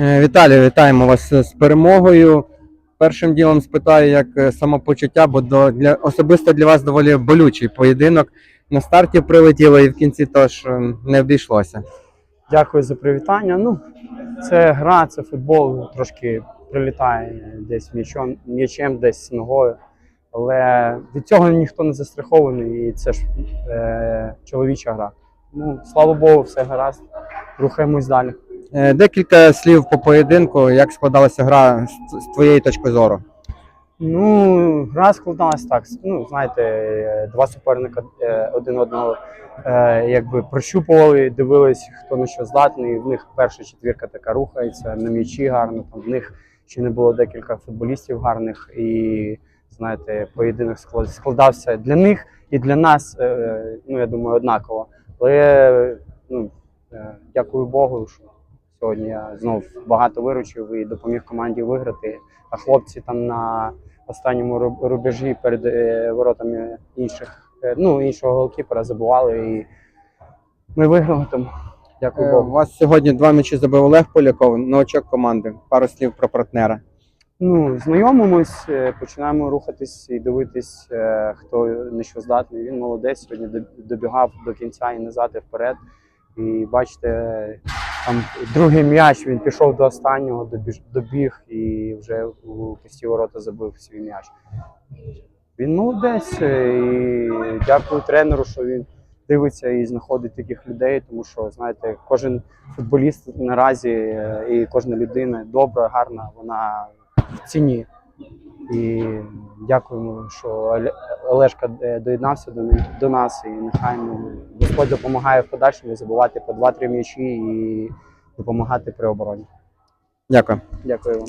Е, Віталію, вітаємо вас з перемогою. Першим ділом спитаю, як е, самопочуття, бо для, особисто для вас доволі болючий поєдинок. На старті прилетіло і в кінці теж е, не обійшлося. Дякую за привітання. Ну, це гра, це футбол, трошки прилітає десь м'ячом, м'ячем, десь ногою. Але від цього ніхто не застрахований, і це ж е, чоловіча гра. Ну, слава Богу, все гаразд. Рухаємось далі. Е, Декілька слів по поєдинку, як складалася гра з, твоєї точки зору. Ну, гра складалась так. Ну, знаєте, е, два суперника е, один одного якби прощупували, дивились, хто на що здатний. В них перша четвірка така рухається, на м'ячі гарно. Там в них ще не було декілька футболістів гарних, і знаєте, поєдинок склад- складався для них і для нас. Ну, я думаю, однаково. Але ну, дякую Богу, що сьогодні я знов багато виручив і допоміг команді виграти. А хлопці там на останньому рубежі перед е, воротами інших, е, ну, іншого голкіпера забували і ми виграли тому. Дякую Е, У вас сьогодні два м'ячі забив Олег Поляков, новачок команди. Пару слів про партнера. Ну, знайомимось, починаємо рухатись і дивитись, хто на що здатний. Він молодець, сьогодні добігав до кінця і назад, і вперед. І бачите, там другий м'яч він пішов до останнього, добіг і вже у пусті ворота забив свій м'яч. Він молодець е, і дякую тренеру, що він дивиться і знаходить таких людей, тому що знаєте, кожен футболіст наразі е, і кожна людина добра, гарна, вона в ціні. І дякуємо, що Оле- Олешка е, доєднався до, нас, і нехай ну, Господь допомагає в подальшому забувати по 2-3 м'ячі і допомагати при обороні. Дякую. Дякую вам.